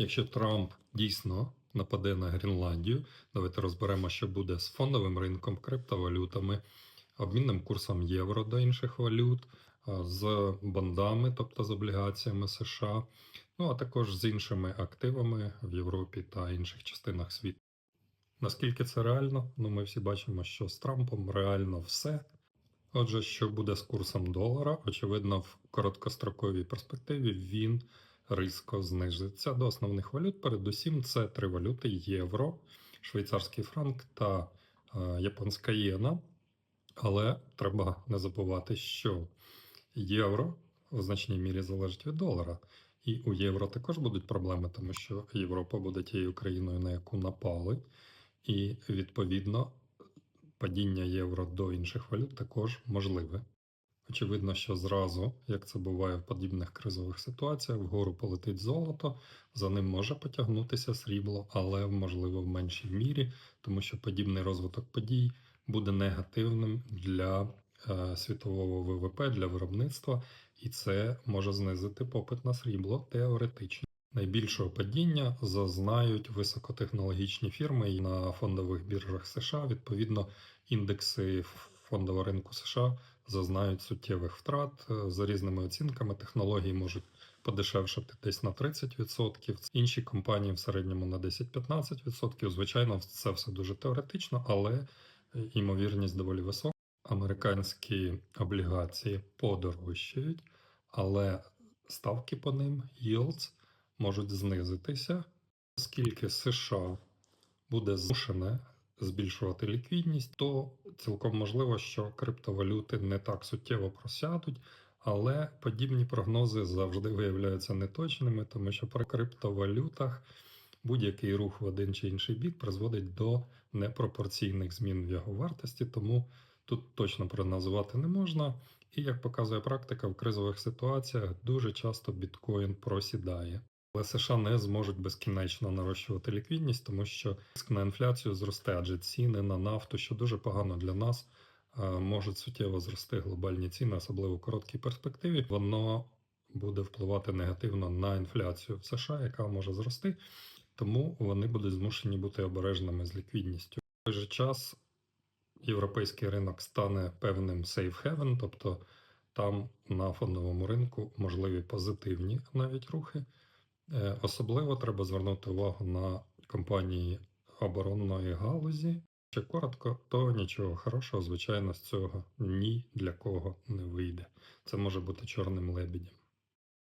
Якщо Трамп дійсно нападе на Гренландію, давайте розберемо, що буде з фондовим ринком, криптовалютами, обмінним курсом євро до інших валют, з бондами, тобто з облігаціями США, ну а також з іншими активами в Європі та інших частинах світу. Наскільки це реально? Ну, ми всі бачимо, що з Трампом реально все. Отже, що буде з курсом долара? Очевидно, в короткостроковій перспективі він різко знижиться до основних валют. Передусім, це три валюти: євро, швейцарський франк та е, японська єна. Але треба не забувати, що євро в значній мірі залежить від долара. І у євро також будуть проблеми, тому що Європа буде тією країною, на яку напали, і відповідно падіння євро до інших валют також можливе. Очевидно, що зразу, як це буває в подібних кризових ситуаціях, вгору полетить золото, за ним може потягнутися срібло, але можливо в меншій мірі, тому що подібний розвиток подій буде негативним для е, світового ВВП, для виробництва, і це може знизити попит на срібло теоретично. Найбільшого падіння зазнають високотехнологічні фірми на фондових біржах США. Відповідно, індекси фондового ринку США зазнають суттєвих втрат Е, за різними оцінками. Технології можуть подешевшати десь на 30%, інші компанії в середньому на 10-15%. Звичайно, це все дуже теоретично, але е, ймовірність доволі висока. Американські облігації подорожчають, але ставки по ним yields, можуть знизитися, оскільки США буде змушене збільшувати ліквідність, то цілком можливо, що криптовалюти не так суттєво просядуть, але подібні прогнози завжди виявляються неточними, тому що при криптовалютах будь-який рух в один чи інший бік призводить до непропорційних змін в його вартості, тому тут точно прогнозувати не можна. І як показує практика, в кризових ситуаціях дуже часто біткоін просідає. Але США не зможуть безкінечно нарощувати ліквідність, тому що ризик на інфляцію зросте, адже ціни на нафту, що дуже погано для нас, е, можуть суттєво зрости глобальні ціни, особливо в короткій перспективі. Воно буде впливати негативно на інфляцію в США, яка може зрости, тому вони будуть змушені бути обережними з ліквідністю. В той же час європейський ринок стане певним safe haven, тобто там на фондовому ринку можливі позитивні навіть рухи. Е, Особливо треба звернути увагу на компанії оборонної галузі. Ще коротко, то нічого хорошого, звичайно, з цього ні для кого не вийде. Це може бути чорним лебедем.